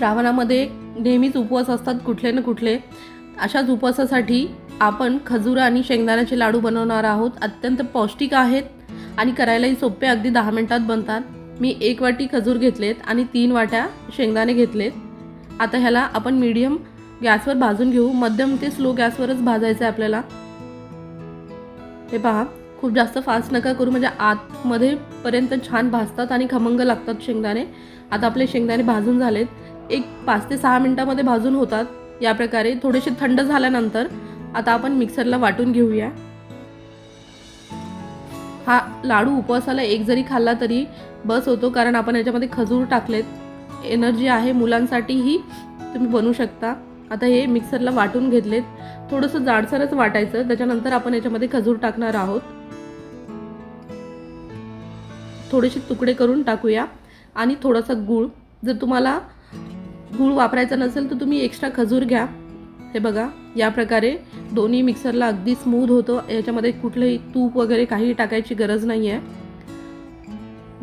श्रावणामध्ये नेहमीच उपवास असतात कुठले ना कुठले. अशाच उपवासासाठी आपण खजूर आणि शेंगदाण्याचे लाडू बनवणार आहोत. अत्यंत पौष्टिक आहेत आणि करायलाही सोपे अगदी दहा मिनटात बनतात. मी एक वाटी खजूर घेतलेत आणि तीन वाट्या शेंगदाणे घेतलेत. आता ह्याला आपण मीडियम गॅसवर भाजून घेऊ. मध्यम ते स्लो गॅसवरच भाजायचं आहे आपल्याला. हे पहा खूप जास्त फास्ट नका करू. म्हणजे आतमध्ये पर्यंत छान भाजतात आणि खमंग लागतात शेंगदाणे. आता आपले शेंगदाणे भाजून झालेत. एक पाच ते सहा मिनटामध्ये भाजून होतात. या प्रकारे थोडेसे थंड झाल्यानंतर आता आपण मिक्सरला वाटून घेऊया. हा लाडू उपवासाला एक जरी खाल्ला तरी बस होतो कारण आपण याच्यामध्ये खजूर टाकलेत. एनर्जी आहे मुलांसाठीही तुम्ही बनवू शकता. आता हे मिक्सरला वाटून घेतलेत. थोडंसं जाडसरच वाटायचं त्याच्यानंतर आपण याच्यामध्ये खजूर टाकणार आहोत. थोडेसे तुकडे करून टाकूया. आणि थोडासा गूळ जर तुम्हाला गूळ वापरायचा नसेल तर तुम्ही एक्स्ट्रा खजूर घ्या. हे बघा या प्रकारे दोन्ही मिक्सरला अगदी स्मूथ होतं. याच्यामध्ये कुठलंही तूप वगैरे काही टाकायची गरज नाही आहे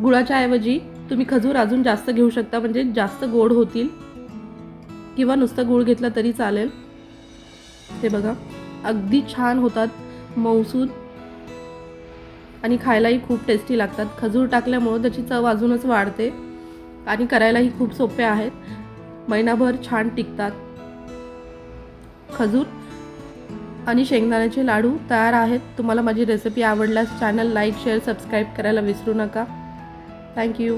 गुळाच्या ऐवजी तुम्ही खजूर अजून जास्त घेऊ शकता म्हणजे जास्त गोड होतील. किंवा नुसतं गूळ घेतला तरी चालेल. हे बघा अगदी छान होतात मऊसूद आणि खायलाही खूप टेस्टी लागतात. खजूर टाकल्यामुळं त्याची चव अजूनच वाढते. आणि करायलाही खूप सोपे आहेत. महिनाभर छान टिकतात. खजूर आणि शेंगदाण्याचे लाडू तयार आहेत. तुम्हाला माझी रेसिपी आवडल्यास चॅनल लाईक शेअर सबस्क्राईब करायला विसरू नका. थँक्यू